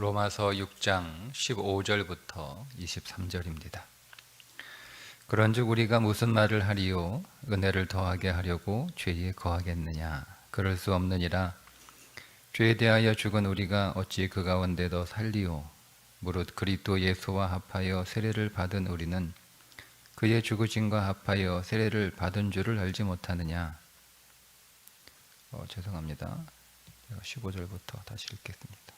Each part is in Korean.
로마서 6장 15절부터 23절입니다. 그런즉 우리가 무슨 말을 하리요 은혜를 더하게 하려고 죄에 거하겠느냐 그럴 수 없느니라 죄에 대하여 죽은 우리가 어찌 그 가운데 더 살리요 무릇 그리스도 예수와 합하여 세례를 받은 우리는 그의 죽으심과 합하여 세례를 받은 줄을 알지 못하느냐 어, 죄송합니다. 15절부터 다시 읽겠습니다.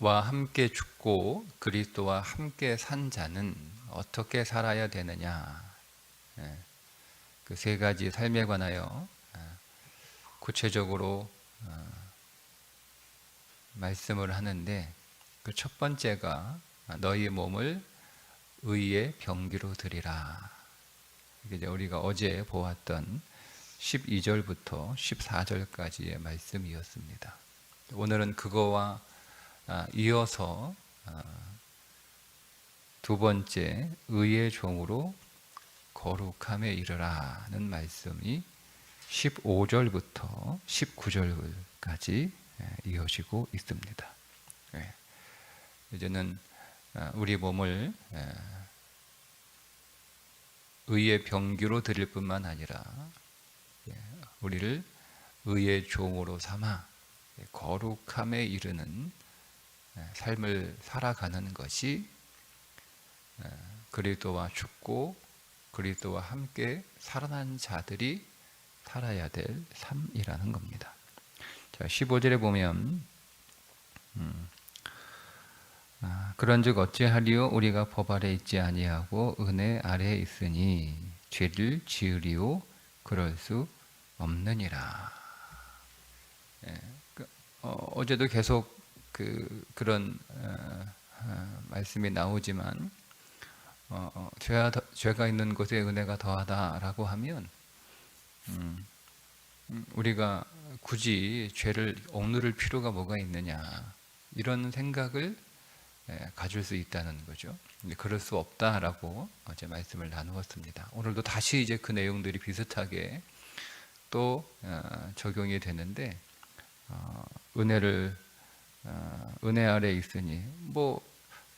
와 함께 죽고 그리스도와 함께 산 자는 어떻게 살아야 되느냐? 그 세 가지 삶에 관하여 구체적으로 어, 말씀을 하는데 그 첫 번째가 너희 몸을 의의 병기로 드리라. 이게 우리가 어제 보았던 12절부터 14절까지의 말씀이었습니다. 오늘은 그거와 아, 이어서 아, 두 번째 의의 종으로 거룩함에 이르라는 말씀이 15절부터 19절까지 이어지고 있습니다. 예. 이제는 아, 우리 몸을 의의 병기로 드릴 뿐만 아니라 예, 우리를 의의 종으로 삼아 거룩함에 이르는 삶을 살아가는 것이 그리스도와 죽고 그리스도와 함께 살아난 자들이 살아야 될 삶이라는 겁니다. 자, 15절에 보면 음, 아, 그런즉 어찌하리요 우리가 법 아래 있지 아니하고 은혜 아래에 있으니 죄를 지으리요 그럴 수 없느니라. 예, 그, 어, 제도 계속 그 그런 어, 어, 말씀이 나오지만 어, 어, 죄가, 더, 죄가 있는 곳에 은혜가 더하다라고 하면 음, 음, 우리가 굳이 죄를 억누를 필요가 뭐가 있느냐 이런 생각을 예, 가질 수 있다는 거죠. 그럴 수 없다라고 어제 말씀을 나누었습니다. 오늘도 다시 이제 그 내용들이 비슷하게 또 어, 적용이 되는데 어, 은혜를 어, 은혜 아래 있으니 뭐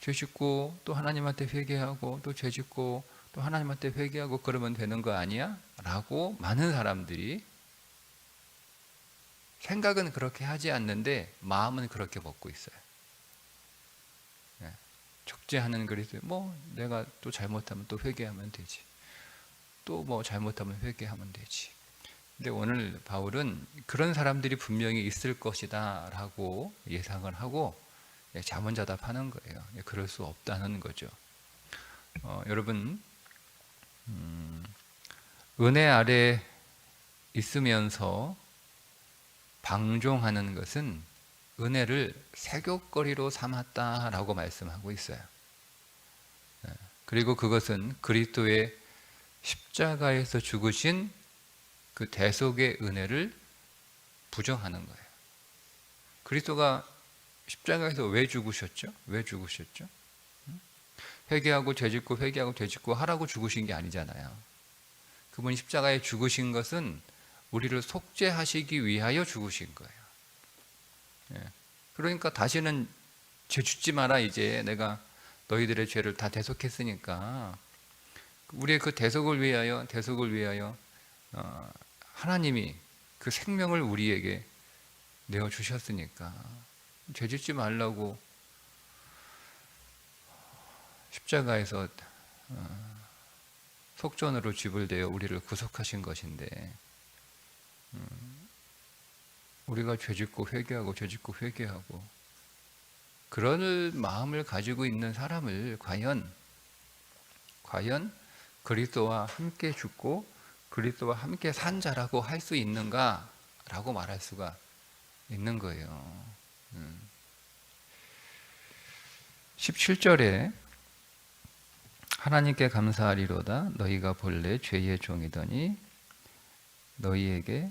죄짓고 또 하나님한테 회개하고 또 죄짓고 또 하나님한테 회개하고 그러면 되는 거 아니야? 라고 많은 사람들이 생각은 그렇게 하지 않는데 마음은 그렇게 먹고 있어요. 네. 적재하는 그리스도 뭐 내가 또 잘못하면 또 회개하면 되지. 또 뭐 잘못하면 회개하면 되지. 근데 오늘 바울은 그런 사람들이 분명히 있을 것이다라고 예상을 하고 예, 자문자답하는 거예요. 예, 그럴 수 없다는 거죠. 어, 여러분 음, 은혜 아래 있으면서 방종하는 것은 은혜를 세교거리로 삼았다라고 말씀하고 있어요. 예, 그리고 그것은 그리스도의 십자가에서 죽으신 그 대속의 은혜를 부정하는 거예요. 그리스도가 십자가에서 왜 죽으셨죠? 왜 죽으셨죠? 응? 회개하고 죄짓고 회개하고 죄짓고 하라고 죽으신 게 아니잖아요. 그분이 십자가에 죽으신 것은 우리를 속죄하시기 위하여 죽으신 거예요. 예. 그러니까 다시는 죄 짓지 마라 이제 내가 너희들의 죄를 다 대속했으니까 우리의 그 대속을 위하여 대속을 위하여 어, 하나님이 그 생명을 우리에게 내어 주셨으니까 죄 짓지 말라고 십자가에서 어, 속전으로 쥐불되어 우리를 구속하신 것인데 음, 우리가 죄짓고 회개하고 죄짓고 회개하고 그런 마음을 가지고 있는 사람을 과연 과연 그리스도와 함께 죽고 그리스도와 함께 산 자라고 할 수 있는가라고 말할 수가 있는 거예요. 음. 17절에 하나님께 감사하리로다 너희가 본래 죄의 종이더니 너희에게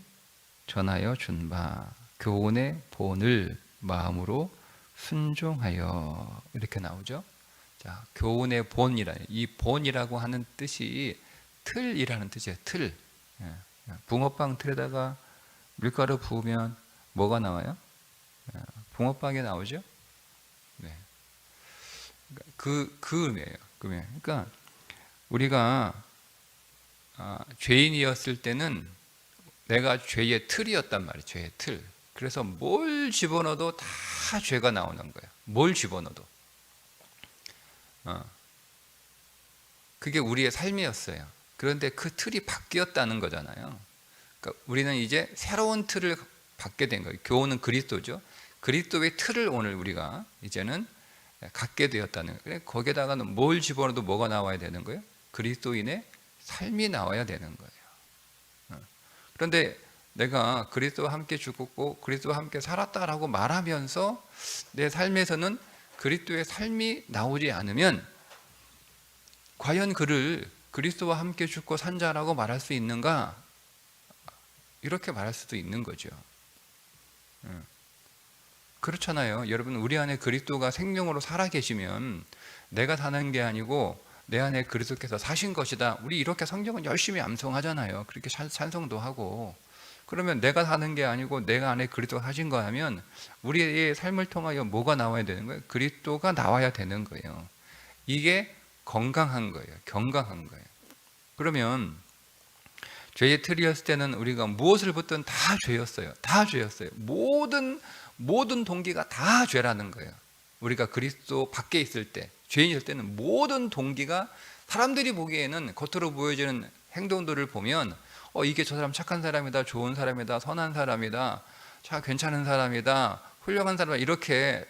전하여 준 바 교훈의 본을 마음으로 순종하여 이렇게 나오죠. 자, 교훈의 본이라 이 본이라고 하는 뜻이 틀이라는 뜻이에요. 틀. 예, 예. 붕어빵 틀에다가 밀가루 부으면 뭐가 나와요? 예, 붕어빵이 나오죠. 네. 그, 그 의미예요. 그. 그러니까 우리가 아, 죄인이었을 때는 내가 죄의 틀이었단 말이에요. 죄의 틀. 그래서 뭘 집어넣어도 다 죄가 나오는 거예요. 뭘 집어넣어도. 어. 그게 우리의 삶이었어요. 그런데 그 틀이 바뀌었다는 거잖아요. 그러니까 우리는 이제 새로운 틀을 받게 된 거예요. 교훈은 그리스도죠. 그리스도의 틀을 오늘 우리가 이제는 갖게 되었다는 거예요. 거기에다가는 뭘 집어넣어도 뭐가 나와야 되는 거예요? 그리스도인의 삶이 나와야 되는 거예요. 어. 그런데 내가 그리스도와 함께 죽었고 그리스도와 함께 살았다라고 말하면서 내 삶에서는 그리스도의 삶이 나오지 않으면 과연 그를 그리스도와 함께 죽고 산 자라고 말할 수 있는가? 이렇게 말할 수도 있는 거죠. 그렇잖아요. 여러분 우리 안에 그리스도가 생명으로 살아 계시면 내가 사는 게 아니고 내 안에 그리스도께서 사신 것이다. 우리 이렇게 성경은 열심히 암송하잖아요. 그렇게 찬송도 하고 그러면 내가 사는 게 아니고 내가 안에 그리스도가 사신 거라면 우리의 삶을 통하여 뭐가 나와야 되는 거예요? 그리스도가 나와야 되는 거예요. 이게 건강한 거예요. 건강한 거예요. 그러면 죄의 틀이었을 때는 우리가 무엇을 붙든 다 죄였어요. 다 죄였어요. 모든 모든 동기가 다 죄라는 거예요. 우리가 그리스도 밖에 있을 때, 죄인일 때는 모든 동기가 사람들이 보기에는 겉으로 보여지는 행동들을 보면 어 이게 저 사람 착한 사람이다, 좋은 사람이다, 선한 사람이다, 자 괜찮은 사람이다, 훌륭한 사람이다 이렇게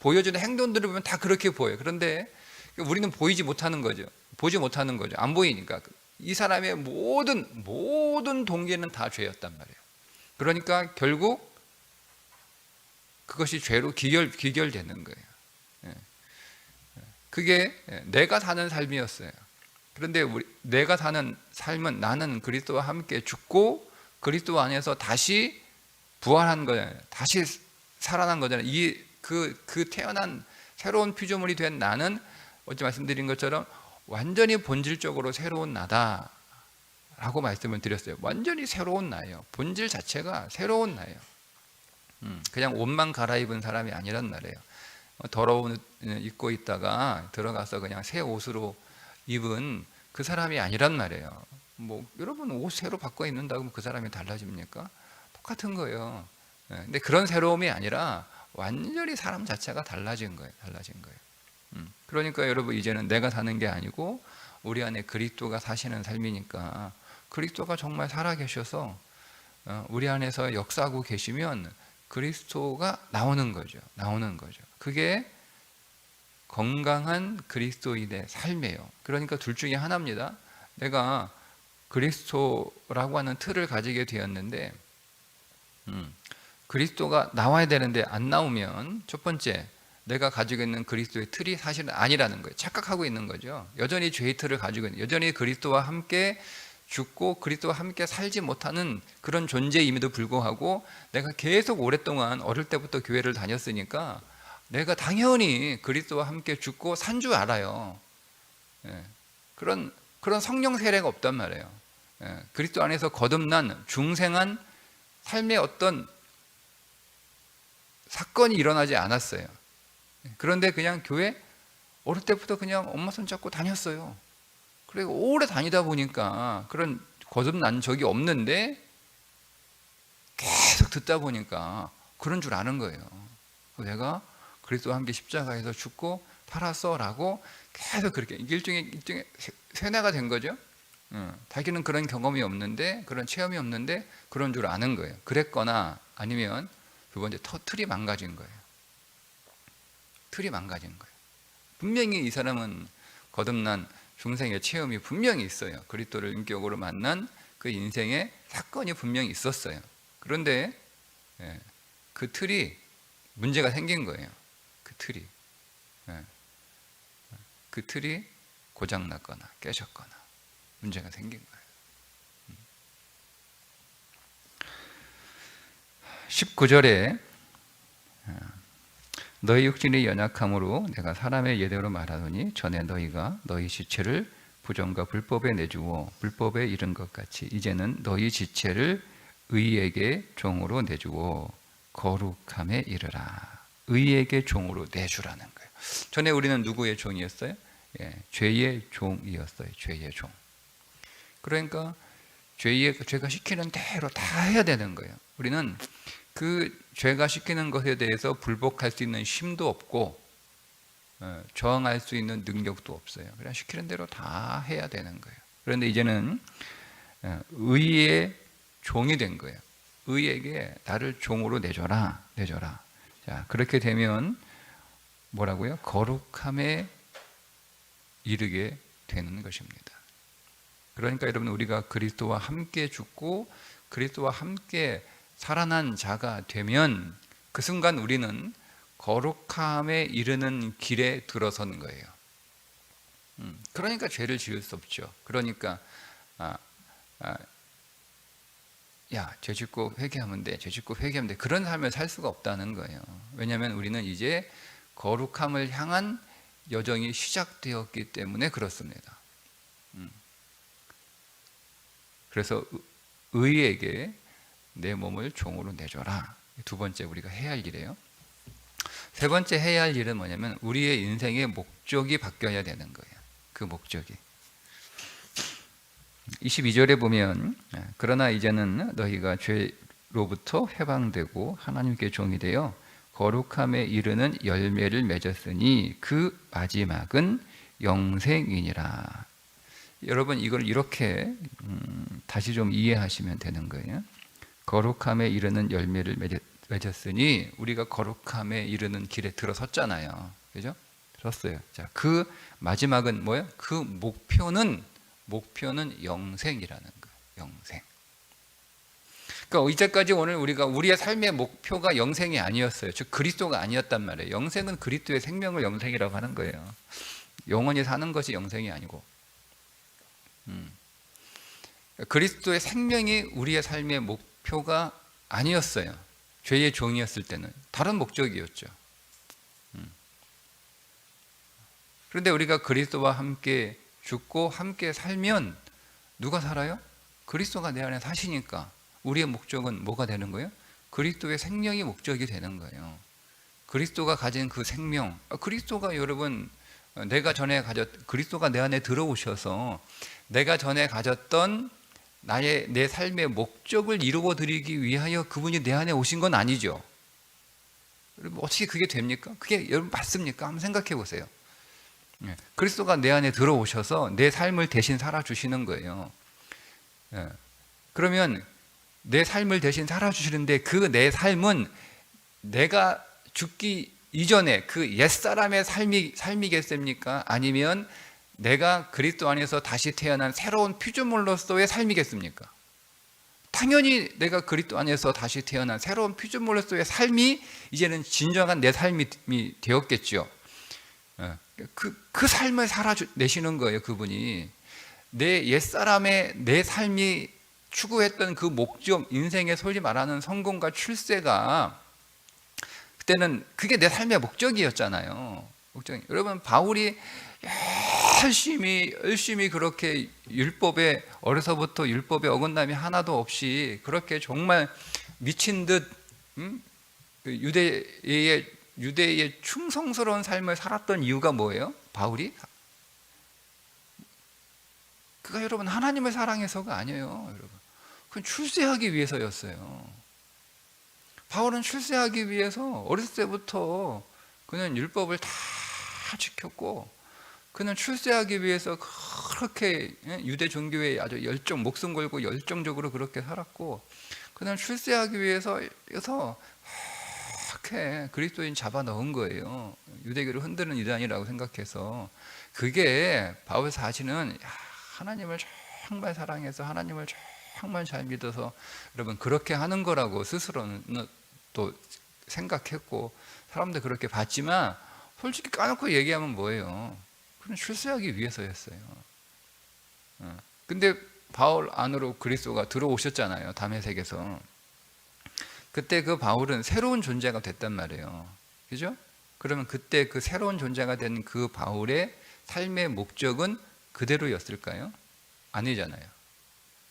보여지는 행동들을 보면 다 그렇게 보여요. 그런데 우리는 보이지 못하는 거죠. 보지 못하는 거죠. 안 보이니까 이 사람의 모든 모든 동기는 다 죄였단 말이에요. 그러니까 결국 그것이 죄로 기결 기결되는 거예요. 예. 그게 내가 사는 삶이었어요. 그런데 우리, 내가 사는 삶은 나는 그리스도와 함께 죽고 그리스도 안에서 다시 부활한 거잖아요. 다시 살아난 거잖아요. 이 그그 그 태어난 새로운 피조물이 된 나는 어제 말씀드린 것처럼 완전히 본질적으로 새로운 나다 라고 말씀을 드렸어요. 완전히 새로운 나예요. 본질 자체가 새로운 나예요. 음, 그냥 옷만 갈아입은 사람이 아니란 말이에요. 어, 더러운 옷 입고 있다가 들어가서 그냥 새 옷으로 입은 그 사람이 아니란 말이에요. 뭐 여러분 옷 새로 바꿔 입는다고 그 사람이 달라집니까? 똑같은 거예요. 예, 근데 그런 새로움이 아니라 완전히 사람 자체가 달라진 거예요. 달라진 거예요. 음, 그러니까 여러분 이제는 내가 사는 게 아니고 우리 안에 그리스도가 사시는 삶이니까 그리스도가 정말 살아 계셔서 어, 우리 안에서 역사하고 계시면 그리스도가 나오는 거죠. 나오는 거죠. 그게 건강한 그리스도인의 삶이에요. 그러니까 둘 중에 하나입니다. 내가 그리스도라고 하는 틀을 가지게 되었는데, 음, 그리스도가 나와야 되는데 안 나오면 첫 번째 내가 가지고 있는 그리스도의 틀이 사실은 아니라는 거예요. 착각하고 있는 거죠. 여전히 죄의 틀을 가지고 있는, 여전히 그리스도와 함께 죽고 그리스도와 함께 살지 못하는 그런 존재임에도 불구하고 내가 계속 오랫동안 어릴 때부터 교회를 다녔으니까 내가 당연히 그리스도와 함께 죽고 산 줄 알아요. 예, 그런 그런 성령 세례가 없단 말이에요. 예, 그리스도 안에서 거듭난 중생한 삶의 어떤 사건이 일어나지 않았어요. 그런데 그냥 교회 어릴 때부터 그냥 엄마 손 잡고 다녔어요. 그리고 오래 다니다 보니까 그런 거듭난 적이 없는데 계속 듣다 보니까 그런 줄 아는 거예요. 내가 그리스도와 함께 십자가에서 죽고 살았어라고 계속 그렇게 일종의 일종의 세뇌가 된 거죠. 응. 자기는 그런 경험이 없는데 그런 체험이 없는데 그런 줄 아는 거예요. 그랬거나 아니면 두 번째 터, 틀이 망가진 거예요. 틀이 망가진 거예요. 분명히 이 사람은 거듭난 중생의 체험이 분명히 있어요. 그리스도를 인격으로 만난 그 인생의 사건이 분명히 있었어요. 그런데 예, 그 틀이 문제가 생긴 거예요. 그 틀이 예, 그 틀이 고장 났거나 깨졌거나 문제가 생긴 거예요. 19절에 너희 육신의 연약함으로 내가 사람의 예대로 말하더니 전에 너희가 너희 지체를 부정과 불법에 내주어 불법에 이른 것 같이 이제는 너희 지체를 의에게 종으로 내주어 거룩함에 이르라. 의에게 종으로 내주라는 거예요. 전에 우리는 누구의 종이었어요? 예, 죄의 종이었어요. 죄의 종. 그러니까 죄의 죄가 시키는 대로 다 해야 되는 거예요. 우리는 그 죄가 시키는 것에 대해서 불복할 수 있는 힘도 없고 어, 저항할 수 있는 능력도 없어요. 그냥 시키는 대로 다 해야 되는 거예요. 그런데 이제는 어, 의의 종이 된 거예요. 의에게 나를 종으로 내줘라, 내줘라. 자 그렇게 되면 뭐라고요? 거룩함에 이르게 되는 것입니다. 그러니까 여러분 우리가 그리스도와 함께 죽고 그리스도와 함께 살아난 자가 되면 그 순간 우리는 거룩함에 이르는 길에 들어선 거예요. 음, 그러니까 죄를 지을 수 없죠. 그러니까 아, 아, 야, 죄 짓고 회개하면 돼. 죄 짓고 회개하면 돼. 그런 삶을 살 수가 없다는 거예요. 왜냐하면 우리는 이제 거룩함을 향한 여정이 시작되었기 때문에 그렇습니다. 음. 그래서 의에게 내 몸을 종으로 내줘라. 두 번째 우리가 해야 할 일이에요. 세 번째 해야 할 일은 뭐냐면 우리의 인생의 목적이 바뀌어야 되는 거예요. 그 목적이. 22절에 보면 그러나 이제는 너희가 죄로부터 해방되고 하나님께 종이 되어 거룩함에 이르는 열매를 맺었으니 그 마지막은 영생이니라. 여러분 이걸 이렇게 음, 다시 좀 이해하시면 되는 거예요. 거룩함에 이르는 열매를 맺었으니 우리가 거룩함에 이르는 길에 들어섰잖아요. 그죠? 들었어요. 자, 그 마지막은 뭐예요? 그 목표는 목표는 영생이라는 거예요. 영생. 그러니까 이제까지 오늘 우리가 우리의 삶의 목표가 영생이 아니었어요. 즉 그리스도가 아니었단 말이에요. 영생은 그리스도의 생명을 영생이라고 하는 거예요. 영원히 사는 것이 영생이 아니고. 음. 그리스도의 생명이 우리의 삶의 목 표가 아니었어요. 죄의 종이었을 때는 다른 목적이었죠. 음. 그런데 우리가 그리스도와 함께 죽고 함께 살면 누가 살아요? 그리스도가 내 안에 사시니까 우리의 목적은 뭐가 되는 거예요? 그리스도의 생명이 목적이 되는 거예요. 그리스도가 가진 그 생명, 아, 그리스도가 여러분 내가 전에 가졌 그리스도가 내 안에 들어오셔서 내가 전에 가졌던 나의 내 삶의 목적을 이루어 드리기 위하여 그분이 내 안에 오신 건 아니죠. 여러분 어떻게 그게 됩니까? 그게 여러분 맞습니까? 한번 생각해 보세요. 예, 그리스도가 내 안에 들어오셔서 내 삶을 대신 살아 주시는 거예요. 예, 그러면 내 삶을 대신 살아 주시는데 그 내 삶은 내가 죽기 이전에 그 옛사람의 삶이 삶이겠습니까? 아니면 내가 그리스도 안에서 다시 태어난 새로운 피조물로서의 삶이겠습니까? 당연히 내가 그리스도 안에서 다시 태어난 새로운 피조물로서의 삶이 이제는 진정한 내 삶이 되었겠죠. 예, 그, 그 삶을 살아내시는 거예요, 그분이. 내 옛사람의 내 삶이 추구했던 그 목적, 인생의 소위 말하는 성공과 출세가 그때는 그게 내 삶의 목적이었잖아요. 목적. 여러분 바울이 열심히 열심히 그렇게 율법에 어려서부터 율법에 어긋남이 하나도 없이 그렇게 정말 미친 듯 음? 그 유대의 유대의 충성스러운 삶을 살았던 이유가 뭐예요? 바울이 그가 여러분 하나님을 사랑해서가 아니에요, 여러분. 그건 출세하기 위해서였어요. 바울은 출세하기 위해서 어렸을 때부터 그는 율법을 다 지켰고 그는 출세하기 위해서 그렇게 예, 유대 종교에 아주 열정 목숨 걸고 열정적으로 그렇게 살았고 그는 출세하기 위해서 그래서 이렇게 그리스도인 잡아 넣은 거예요. 유대교를 흔드는 이단이라고 생각해서 그게 바울 사실은 야, 하나님을 정말 사랑해서 하나님을 정말 잘 믿어서 여러분 그렇게 하는 거라고 스스로는 또 생각했고 사람들 그렇게 봤지만 솔직히 까놓고 얘기하면 뭐예요? 그는 출세하기 위해서였어요. 어. 근데 바울 안으로 그리스도가 들어오셨잖아요. 담에색에서. 그때 그 바울은 새로운 존재가 됐단 말이에요. 그죠? 그러면 그때 그 새로운 존재가 된 그 바울의 삶의 목적은 그대로였을까요? 아니잖아요.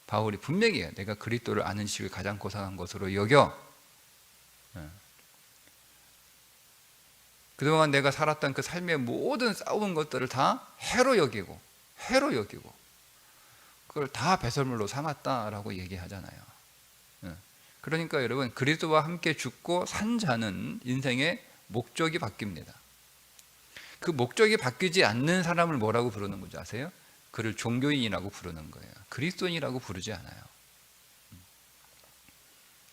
바울이 분명히 내가 그리스도를 아는 지식을 가장 고상한 것으로 여겨. 예. 그동안 내가 살았던 그 삶의 모든 싸운 것들을 다 해로 여기고 해로 여기고 그걸 다 배설물로 삼았다라고 얘기하잖아요. 예. 그러니까 여러분 그리스도와 함께 죽고 산 자는 인생의 목적이 바뀝니다. 그 목적이 바뀌지 않는 사람을 뭐라고 부르는 거지 아세요? 그를 종교인이라고 부르는 거예요. 그리스도인이라고 부르지 않아요.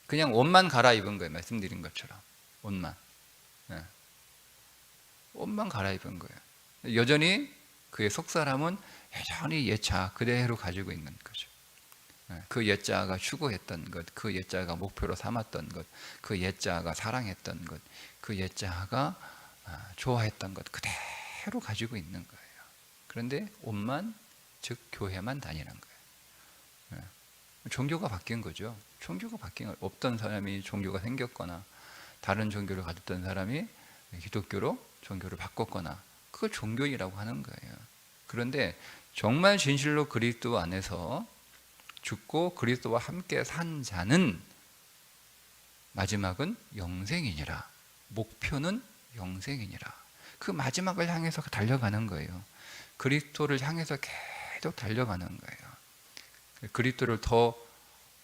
그냥 옷만 갈아입은 거예요. 말씀드린 것처럼 옷만. 네. 옷만 갈아입은 거예요. 여전히 그의 속사람은 여전히 옛자 그대로 가지고 있는 거죠. 네. 그 옛자가 추구했던 것, 그 옛자가 목표로 삼았던 것, 그 옛자가 사랑했던 것, 그 옛자가 아, 좋아했던 것 그대로 가지고 있는 거예요. 그런데 옷만 즉 교회만 다니는 거예요. 네. 종교가 바뀐 거죠. 종교가 바뀐 거 없던 사람이 종교가 생겼거나 다른 종교를 가졌던 사람이 기독교로 종교를 바꿨거나 그걸 종교이라고 하는 거예요. 그런데 정말 진실로 그리스도 안에서 죽고 그리스도와 함께 산 자는 마지막은 영생이니라. 목표는 영생이니라. 그 마지막을 향해서 달려가는 거예요. 그리스도를 향해서 계속 달려가는 거예요. 그리스도를 더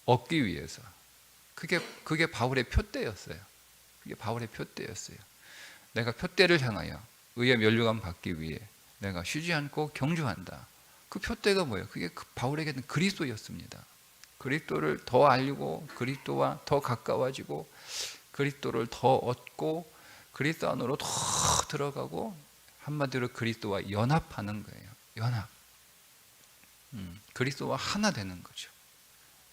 얻기 위해서. 그게 그게 바울의 표대였어요. 그게 바울의 표대였어요. 내가 표대를 향하여 의의 면류관 받기 위해 내가 쉬지 않고 경주한다. 그 표대가 뭐예요? 그게 그 바울에게는 그리스도였습니다. 그리스도를 더 알고 그리스도와 더 가까워지고 그리스도를 더 얻고 그리스도 안으로 더 들어가고 한마디로 그리스도와 연합하는 거예요. 연합. 음, 그리스도와 하나 되는 거죠.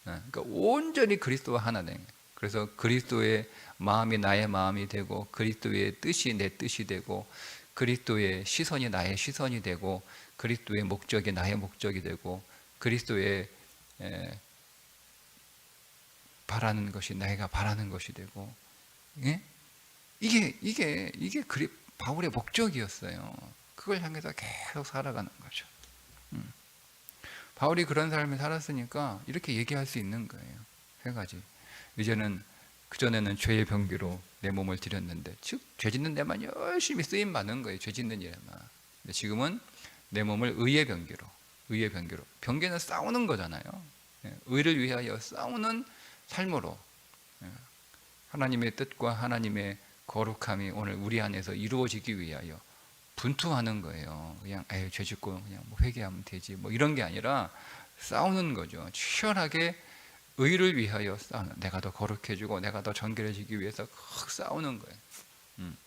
네, 그러니까 온전히 그리스도와 하나 되는 거예요. 그래서 그리스도의 마음이 나의 마음이 되고 그리스도의 뜻이 내 뜻이 되고 그리스도의 시선이 나의 시선이 되고 그리스도의 목적이 나의 목적이 되고 그리스도의 에, 바라는 것이 내가 바라는 것이 되고 예? 이게 이게 이게 그리, 바울의 목적이었어요. 그걸 향해서 계속 살아가는 거죠. 음. 바울이 그런 삶을 살았으니까 이렇게 얘기할 수 있는 거예요. 세 가지. 이제는 그 전에는 죄의 병기로 내 몸을 드렸는데, 즉 죄 짓는 데만 열심히 쓰임 많은 거예요. 죄 짓는 일에만. 지금은 내 몸을 의의 병기로, 의의 병기로. 병기는 싸우는 거잖아요. 예, 의를 위하여 싸우는 삶으로 예, 하나님의 뜻과 하나님의 거룩함이 오늘 우리 안에서 이루어지기 위하여 분투하는 거예요. 그냥 에이 죄 짓고 그냥 뭐 회개하면 되지 뭐 이런 게 아니라 싸우는 거죠. 치열하게 의를 위하여 싸우는 내가 더 거룩해지고 내가 더 정결해지기 위해서 크 싸우는 거예요. 음.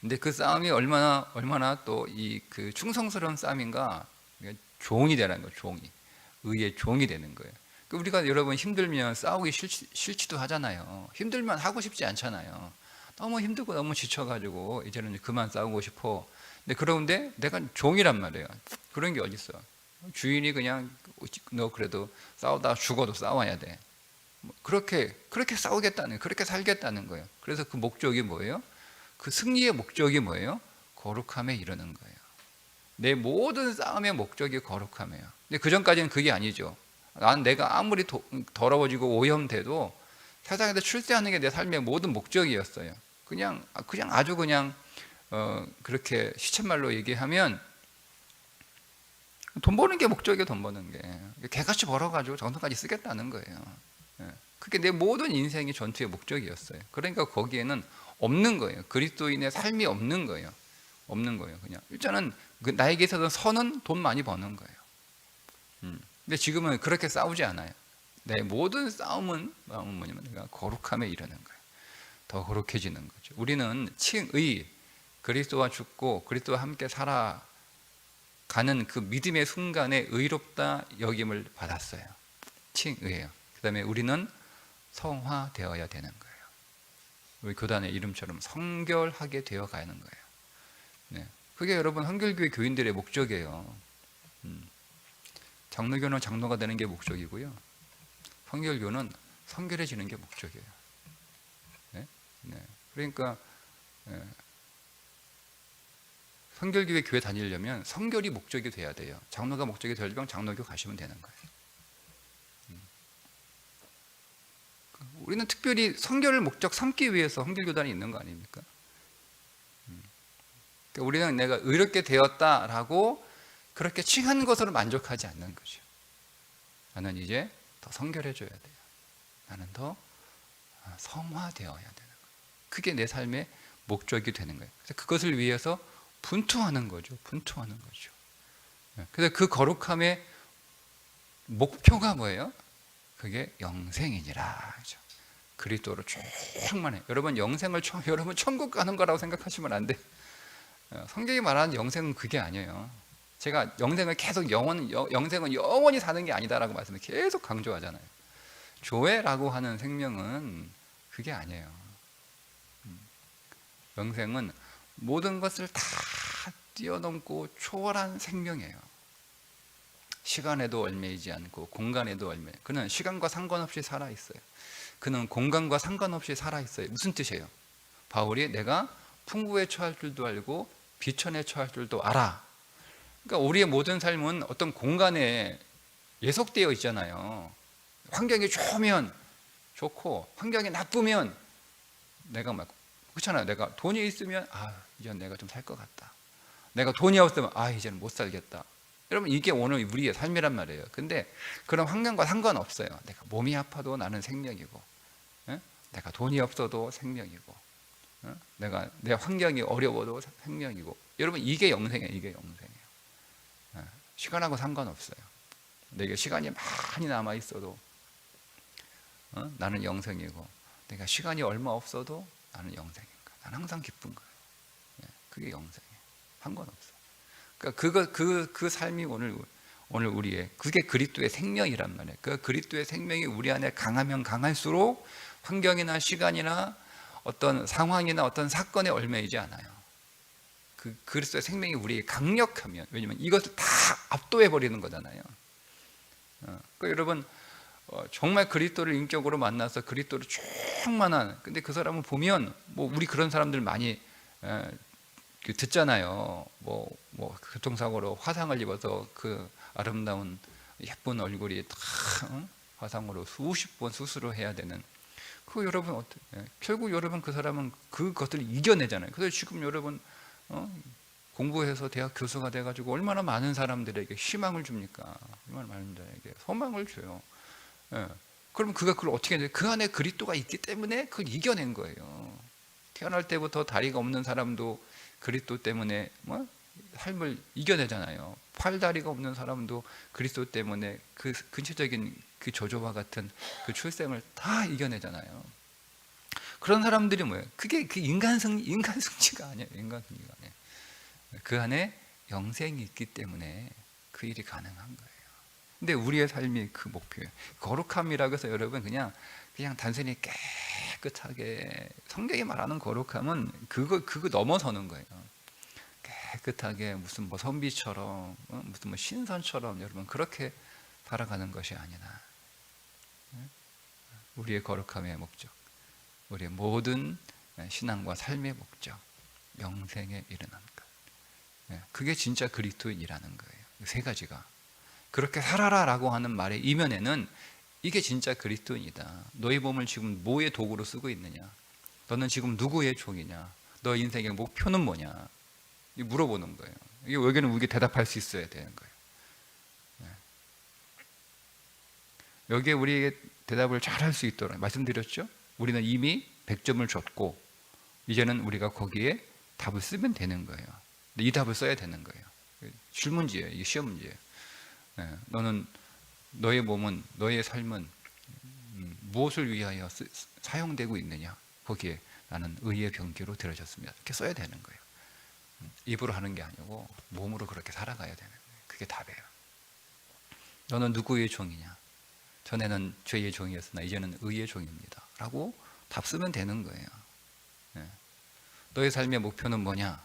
근데 그 싸움이 얼마나 얼마나 또 이 그 충성스러운 싸움인가 종이 되는 거 종이 의의 종이 되는 거예요. 그 우리가 여러분 힘들면 싸우기 싫지, 싫지도 하잖아요. 힘들면 하고 싶지 않잖아요. 너무 힘들고 너무 지쳐가지고 이제는 그만 싸우고 싶어. 근데 그런데 내가 종이란 말이에요. 그런 게 어딨어. 주인이 그냥 너 그래도 싸우다 죽어도 싸워야 돼. 뭐 그렇게 그렇게 싸우겠다는 그렇게 살겠다는 거예요. 그래서 그 목적이 뭐예요? 그 승리의 목적이 뭐예요? 거룩함에 이르는 거예요. 내 모든 싸움의 목적이 거룩함이에요. 근데 그 전까지는 그게 아니죠. 난 내가 아무리 도, 더러워지고 오염돼도 세상에서 출세하는 게 내 삶의 모든 목적이었어요. 그냥 그냥 아주 그냥 어, 그렇게 시쳇말로 얘기하면 돈 버는 게 목적이에요. 돈 버는 게 개같이 벌어가지고 정성까지 쓰겠다는 거예요. 예. 그게 내 모든 인생의 전투의 목적이었어요. 그러니까 거기에는 없는 거예요. 그리스도인의 삶이 없는 거예요. 없는 거예요. 그냥 일단은 그 나에게 있어서 선은 돈 많이 버는 거예요. 음. 근데 지금은 그렇게 싸우지 않아요. 내 모든 싸움은 뭐냐면 내가 거룩함에 이르는 거예요. 더 거룩해지는 거죠. 우리는 칭의 그리스도와 죽고 그리스도와 함께 살아 가는 그 믿음의 순간에 의롭다 여김을 받았어요. 칭의예요. 그 다음에 우리는 성화되어야 되는 거예요. 우리 교단의 이름처럼 성결하게 되어 가는 거예요. 네. 그게 여러분 한결교회 교인들의 목적이에요. 음. 장로교는 장로가 되는 게 목적이고요. 성결교는 성결해지는 게 목적이에요. 네? 네. 그러니까 예. 성결교회 교회 다니려면 성결이 목적이 돼야 돼요. 장로가 목적이 되려면 장로교 가시면 되는 거예요. 음. 우리는 특별히 성결을 목적 삼기 위해서 성결교단이 있는 거 아닙니까? 음. 그러니까 우리는 내가 의롭게 되었다라고 그렇게 칭한 것으로 만족하지 않는 거죠. 나는 이제 더 성결해져야 돼요. 나는 더 성화되어야 되는 거예요. 그게 내 삶의 목적이 되는 거예요. 그래서 그것을 위해서 분투하는 거죠. 분투하는 거죠. 네. 그래서 그 거룩함의 목표가 뭐예요? 그게 영생이니라. 그리스도로 충만해. 여러분 영생을 여러분 천국 가는 거라고 생각하시면 안 돼. 어, 성경이 말하는 영생은 그게 아니에요. 제가 영생을 계속 영원 영생은 영원히 사는 게 아니다라고 말씀을 계속 강조하잖아요. 조회라고 하는 생명은 그게 아니에요. 음. 영생은 모든 것을 다 뛰어넘고 초월한 생명이에요. 시간에도 얼매이지 않고 공간에도 얼매. 그는 시간과 상관없이 살아 있어요. 그는 공간과 상관없이 살아 있어요. 무슨 뜻이에요? 바울이 내가 풍부에 처할 줄도 알고 비천에 처할 줄도 알아. 그러니까 우리의 모든 삶은 어떤 공간에 예속되어 있잖아요. 환경이 좋으면 좋고 환경이 나쁘면 내가 막 그렇잖아요. 내가 돈이 있으면 아 이제 내가 좀 살 것 같다. 내가 돈이 없으면 아 이제는 못 살겠다. 여러분 이게 오늘 우리의 삶이란 말이에요. 근데 그런 환경과 상관없어요. 내가 몸이 아파도 나는 생명이고, 에? 내가 돈이 없어도 생명이고, 에? 내가 내 환경이 어려워도 생명이고. 여러분 이게 영생이에요. 이게 영생이에요. 에? 시간하고 상관없어요. 내게 시간이 많이 남아 있어도 어? 나는 영생이고, 내가 시간이 얼마 없어도 나는 영생인 거야. 나는 항상 기쁜 거예요. 그게 영생이에요. 상관없어. 그러니까 그거 그, 그 삶이 오늘 오늘 우리의 그게 그리스도의 생명이란 말이에요. 그 그리스도의 생명이 우리 안에 강하면 강할수록 환경이나 시간이나 어떤 상황이나 어떤 사건에 얼매이지 않아요. 그 그리스도의 생명이 우리에 강력하면 왜냐면 이것을 다 압도해 버리는 거잖아요. 어, 그러니까 여러분 어, 정말 그리스도를 인격으로 만나서 그리스도를 충만한 근데 그 사람을 보면 뭐 우리 그런 사람들 많이 에, 그 듣잖아요. 뭐, 뭐 교통사고로 화상을 입어서 그 아름다운 예쁜 얼굴이 다 화상으로 수십 번 수술을 해야 되는. 그 여러분 어떻게? 예, 결국 여러분 그 사람은 그것들을 이겨내잖아요. 그래서 지금 여러분 어? 공부해서 대학 교수가 돼가지고 얼마나 많은 사람들에게 희망을 줍니까? 얼마나 많은 사람에게 소망을 줘요. 예. 그럼 그가 그걸 어떻게 해? 그 안에 그리스도가 있기 때문에 그걸 이겨낸 거예요. 태어날 때부터 다리가 없는 사람도 그리스도 때문에 뭐 삶을 이겨내잖아요. 팔다리가 없는 사람도 그리스도 때문에 그 근체적인 그 저조와 같은 그 출생을 다 이겨내잖아요. 그런 사람들이 뭐예요? 그게 그 인간 승 인간 승리가 아니에요. 인간 승리가 아니에요. 그 안에 영생이 있기 때문에 그 일이 가능한 거예요. 근데 우리의 삶이 그 목표예요. 거룩함이라고 해서 여러분 그냥 그냥 단순히 깨끗하게 성경이 말하는 거룩함은 그거 그거 넘어서는 거예요. 깨끗하게 무슨 뭐 선비처럼 어? 무슨 뭐 신선처럼 여러분 그렇게 살아가는 것이 아니라 우리의 거룩함의 목적, 우리의 모든 신앙과 삶의 목적, 영생에 이르는 것. 예, 그게 진짜 그리스도인이라는 거예요. 이세 가지가 그렇게 살아라라고 하는 말의 이면에는 이게 진짜 그리스도인이다. 너희 몸을 지금 뭐의 도구로 쓰고 있느냐? 너는 지금 누구의 종이냐? 너 인생의 목표는 뭐냐? 이 물어보는 거예요. 이게 여기는 우리가 대답할 수 있어야 되는 거예요. 네. 여기에 우리에게 대답을 잘 할 수 있도록 말씀드렸죠? 우리는 이미 100점을 줬고 이제는 우리가 거기에 답을 쓰면 되는 거예요. 이 답을 써야 되는 거예요. 실문지예요. 이게 시험 문제예요. 네. 너는 너의 몸은 너의 삶은 음, 무엇을 위하여 쓰- 사용되고 있느냐? 거기에 나는 의의 병기로 들어졌습니다. 이렇게 써야 되는 거예요. 음, 입으로 하는 게 아니고 몸으로 그렇게 살아가야 되는 거예요. 그게 답이에요. 너는 누구의 종이냐? 전에는 죄의 종이었으나 이제는 의의 종입니다. 라고 답 쓰면 되는 거예요. 예. 너의 삶의 목표는 뭐냐?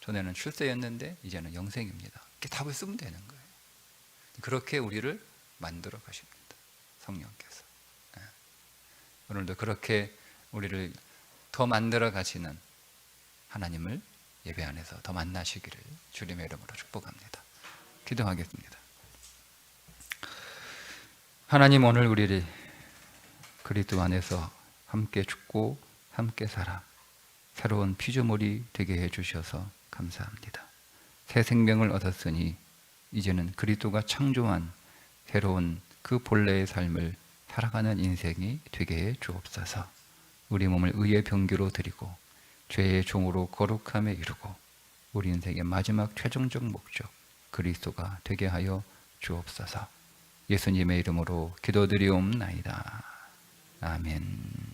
전에는 출세였는데 이제는 영생입니다. 이렇게 답을 쓰면 되는 거예요. 그렇게 우리를 만들어 가십니다. 성령께서. 예. 오늘도 그렇게 우리를 더 만들어 가시는 하나님을 예배 안에서 더 만나시기를 주님의 이름으로 축복합니다. 기도하겠습니다. 하나님 오늘 우리를 그리스도 안에서 함께 죽고 함께 살아 새로운 피조물이 되게 해 주셔서 감사합니다. 새 생명을 얻었으니 이제는 그리스도가 창조한 새로운 그 본래의 삶을 살아가는 인생이 되게 해 주옵소서. 우리 몸을 의의 병기로 드리고 죄의 종으로 거룩함에 이르고 우리 인생의 마지막 최종적 목적 그리스도가 되게 하여 주옵소서. 예수님의 이름으로 기도드리옵나이다. 아멘.